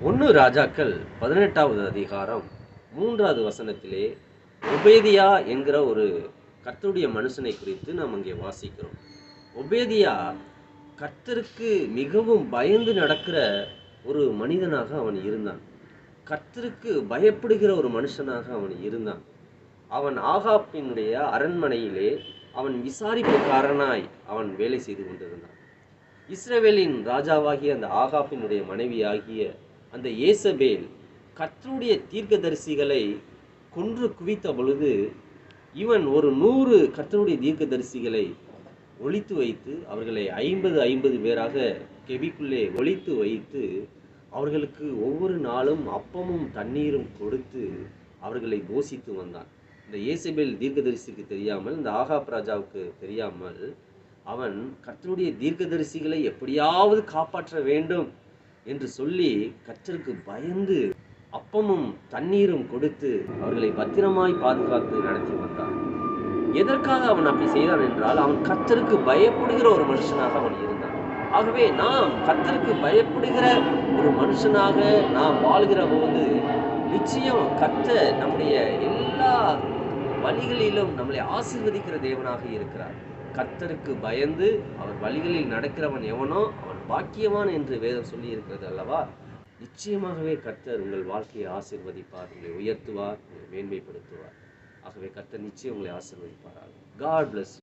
ஒன்று ராஜாக்கள் பதினெட்டாவது அதிகாரம் மூன்றாவது வசனத்திலே ஒபேதியா என்கிற ஒரு கர்த்தருடைய மனுஷனை குறித்து நாம் அங்கே வாசிக்கிறோம். ஒபேதியா கர்த்தருக்கு மிகவும் பயந்து நடக்கிற ஒரு மனிதனாக அவன் இருந்தான். கர்த்தருக்கு பயப்படுகிற ஒரு மனுஷனாக அவன் இருந்தான். அவன் ஆகாப்பினுடைய அரண்மனையிலே அவன் விசாரிப்புக்காரனாய் அவன் வேலை செய்து கொண்டிருந்தான். இஸ்ரேவேலின் ராஜாவாகிய அந்த ஆகாப்பினுடைய மனைவியாகிய அந்த ஏசபேல் கர்த்தருடைய தீர்க்கதரிசிகளை கொன்று குவித்த பொழுது இவன் ஒரு நூறு கர்த்தருடைய தீர்க்கதரிசிகளை ஒழித்து வைத்து அவர்களை ஐம்பது ஐம்பது பேராக கெபிக்குள்ளே ஒழித்து வைத்து அவர்களுக்கு ஒவ்வொரு நாளும் அப்பமும் தண்ணீரும் கொடுத்து அவர்களை போஷித்து வந்தான். இந்த ஏசபேல் தீர்க்கதரிசிக்கு தெரியாமல் இந்த ஆகாப் ராஜாவுக்கு தெரியாமல் அவன் கர்த்தருடைய தீர்க்கதரிசிகளை எப்படியாவது காப்பாற்ற வேண்டும் என்று சொல்லி கற்றருக்கு பயந்து அப்பமும் தண்ணீரும் கொடுத்து அவர்களை பத்திரமாய் பாதுகாத்து நடத்தி வந்தான். எதற்காக அவன் அப்படி செய்தான் என்றால் அவன் கத்தருக்கு பயப்படுகிற ஒரு மனுஷனாக அவன் இருந்தான். ஆகவே நாம் கத்தருக்கு பயப்படுகிற ஒரு மனுஷனாக நாம் வாழ்கிற போது நிச்சயம் கத்த நம்முடைய எல்லா வழிகளிலும் நம்மளை ஆசீர்வதிக்கிற தேவனாக இருக்கிறார். கத்தருக்கு பயந்து அவர் வழிகளில் நடக்கிறவன் எவனோ அவன் பாக்கியவான் என்று வேதம் சொல்லி இருக்கிறது அல்லவா? நிச்சயமாகவே கர்த்தர் உங்கள் வாழ்க்கையை ஆசிர்வதிப்பார் உங்களை உயர்த்துவார் உங்களை மேன்மைப்படுத்துவார். ஆகவே கர்த்தர் நிச்சயம் உங்களை ஆசீர்வதிப்பார் காட் பிளஸ்